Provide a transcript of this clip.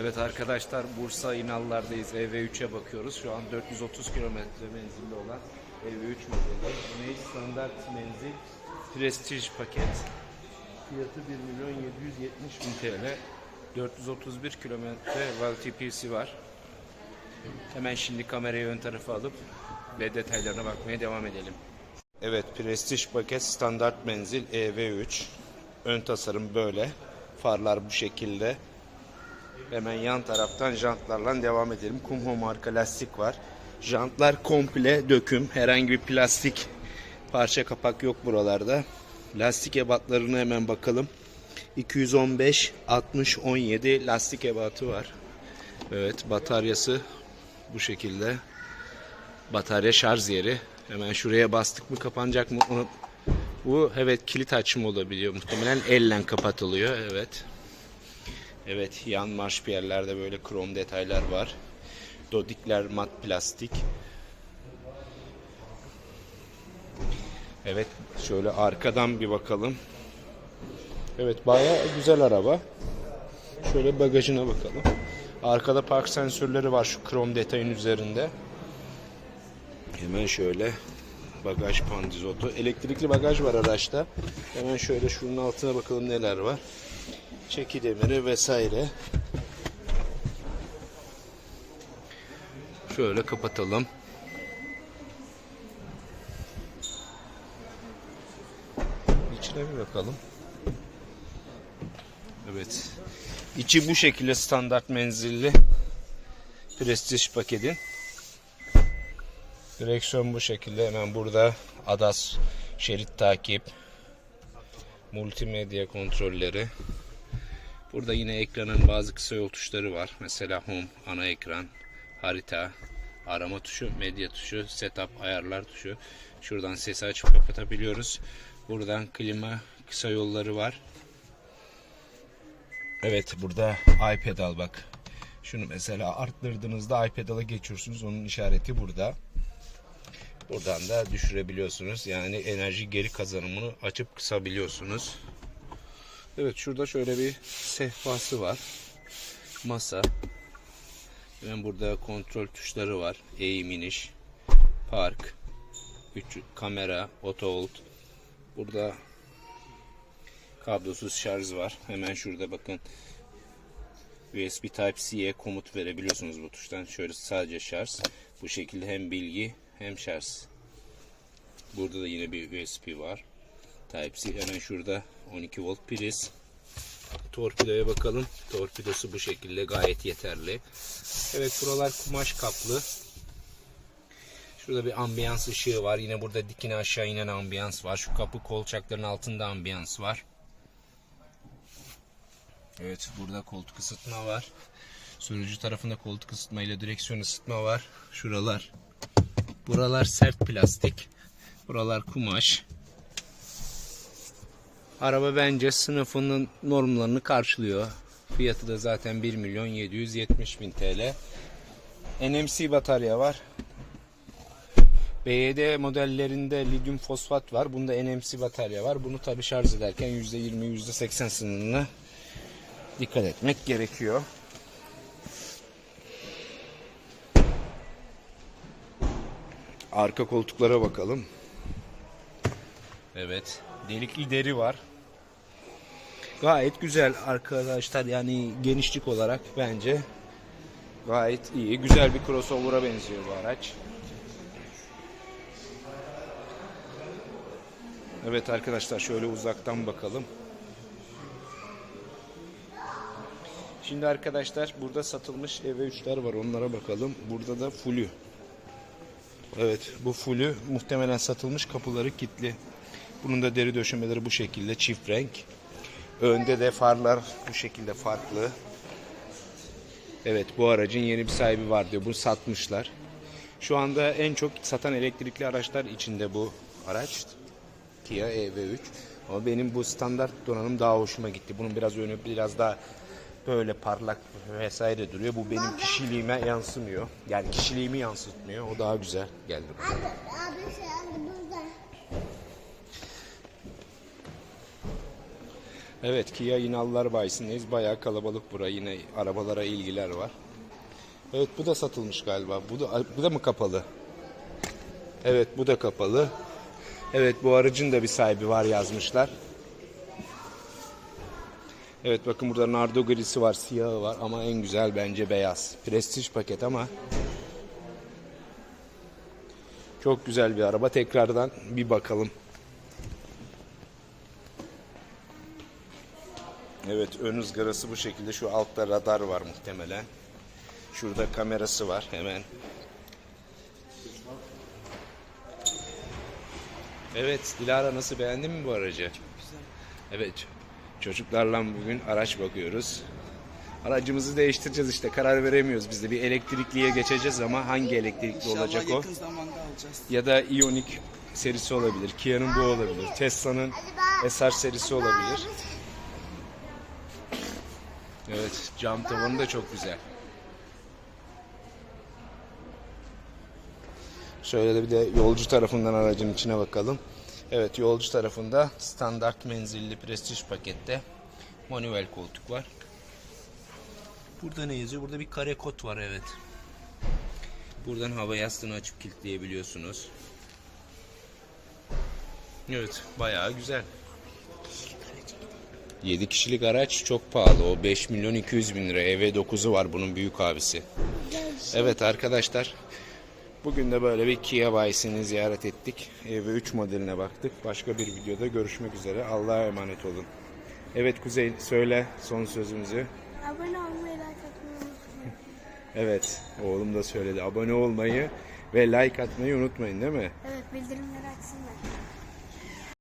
Evet arkadaşlar Bursa İnallar'dayız. EV3'e bakıyoruz. Şu an 430 kilometre menzilli olan EV3 modeli. Güney standart menzil prestij paket. Fiyatı 1 milyon 770 bin TL. 431 kilometre VLTP'si var. Hemen şimdi kamerayı ön tarafa alıp ve detaylarına bakmaya devam edelim. Evet prestij paket standart menzil EV3. Ön tasarım böyle. Farlar bu şekilde. Hemen yan taraftan jantlarla devam edelim. Kumho marka lastik var. Jantlar komple döküm. Herhangi bir plastik parça kapak yok buralarda. Lastik ebatlarına hemen bakalım. 215 60 17 lastik ebatı var. Evet bataryası bu şekilde. Batarya şarj yeri. Hemen şuraya bastık mı kapanacak mı? Bu evet kilit açma olabiliyor. Muhtemelen elle kapatılıyor. Evet. Evet yan marşpiyerlerde böyle krom detaylar var. Dodikler mat plastik. Evet şöyle arkadan bir bakalım. Evet bayağı güzel araba. Şöyle bagajına bakalım. Arkada park sensörleri var şu krom detayın üzerinde. Hemen şöyle bagaj pandizotu. Elektrikli bagaj var araçta. Hemen şöyle şunun altına bakalım neler var. Çeki demiri vesaire. Şöyle kapatalım. İçine bir bakalım. Evet. İçi bu şekilde standart menzilli prestij paketin. Direksiyon bu şekilde hemen burada ADAS şerit takip multimedya kontrolleri Burada yine ekranın bazı kısa yol tuşları var. Mesela home, ana ekran, harita, arama tuşu, medya tuşu, setup, ayarlar tuşu. Şuradan sesi açıp kapatabiliyoruz. Buradan klima kısa yolları var. Evet burada iPedal bak. Şunu mesela arttırdığınızda iPedal'a geçiyorsunuz. Onun işareti burada. Buradan da düşürebiliyorsunuz. Yani enerji geri kazanımını açıp kısabiliyorsunuz. Evet şurada şöyle bir sehpası var. Masa. Hemen burada kontrol tuşları var. Eğim iniş. Park. 3 kamera. Auto hold. Burada kablosuz şarj var. Hemen şurada bakın. USB Type-C'ye komut verebiliyorsunuz bu tuştan. Şöyle sadece şarj. Bu şekilde hem bilgi hem şarj. Burada da yine bir USB var. Type-C hemen şurada 12 volt priz. Torpidoya bakalım. Torpidosu bu şekilde gayet yeterli. Evet buralar kumaş kaplı. Şurada bir ambiyans ışığı var. Yine burada dikine aşağı inen ambiyans var. Şu kapı kolçakların altında ambiyans var. Evet burada koltuk ısıtma var. Sürücü tarafında koltuk ısıtma ile direksiyon ısıtma var. Şuralar. Buralar sert plastik. Buralar kumaş. Araba bence sınıfının normlarını karşılıyor. Fiyatı da zaten 1 milyon 770 bin TL. NMC batarya var. BYD modellerinde lityum fosfat var. Bunda NMC batarya var. Bunu tabi şarj ederken %20 %80 sınırına dikkat etmek gerekiyor. Arka koltuklara bakalım. Evet. Delikli deri var. Gayet güzel arkadaşlar yani genişlik olarak bence gayet iyi. Güzel bir crossover'a benziyor bu araç. Evet arkadaşlar şöyle uzaktan bakalım. Şimdi arkadaşlar burada satılmış EV3'ler var onlara bakalım. Burada da Fulü. Evet bu Fulü muhtemelen satılmış kapıları kilitli. Bunun da deri döşemeleri bu şekilde çift renk. Önde de farlar bu şekilde farklı. Evet bu aracın yeni bir sahibi var diyor. Bunu satmışlar. Şu anda en çok satan elektrikli araçlar içinde bu araç. Kia EV3. Ama benim bu standart donanım daha hoşuma gitti. Bunun biraz önü biraz daha böyle parlak vesaire duruyor. Bu benim kişiliğime yansımıyor. Yani kişiliğimi yansıtmıyor. O daha güzel geldi bana. Abi, abi sen de burada. Evet Kia İnallar Bayisi'ndeyiz. Bayağı kalabalık bura. Yine arabalara ilgiler var. Evet bu da satılmış galiba. Bu da, bu da mı kapalı? Evet bu da kapalı. Evet bu aracın da bir sahibi var yazmışlar. Evet bakın burada nardo grisi var, siyahı var ama en güzel bence beyaz. Prestij paket ama çok güzel bir araba. Tekrardan bir bakalım. Evet ön ızgarası bu şekilde. Şu altta radar var muhtemelen. Şurada kamerası var hemen. Evet Dilara nasıl beğendin mi bu aracı? Evet çocuklarla bugün araç bakıyoruz. Aracımızı değiştireceğiz işte karar veremiyoruz biz de bir elektrikliye geçeceğiz ama hangi elektrikli olacak o? yakın zamanda alacağız. Ya da Ioniq serisi olabilir, Kia'nın bu olabilir, Tesla'nın SR serisi olabilir. Evet cam tavanı da çok güzel. Şöyle de bir de yolcu tarafından aracın içine bakalım. Evet yolcu tarafında standart menzilli prestij pakette manuel koltuk var. Burada ne yazıyor? Burada bir kare kod var evet. Buradan hava yastığını açıp kilitleyebiliyorsunuz. Evet bayağı güzel. 7 kişilik araç çok pahalı. O 5 milyon 200 bin lira. EV9'u var bunun büyük abisi. Evet arkadaşlar. Bugün de böyle bir Kia bayisini ziyaret ettik. EV3 modeline baktık. Başka bir videoda görüşmek üzere. Allah'a emanet olun. Evet Kuzey söyle son sözümüzü. Abone olmayı, like atmayı unutmayın. Evet oğlum da söyledi. Abone olmayı ve like atmayı unutmayın değil mi? Evet bildirimleri açsınlar.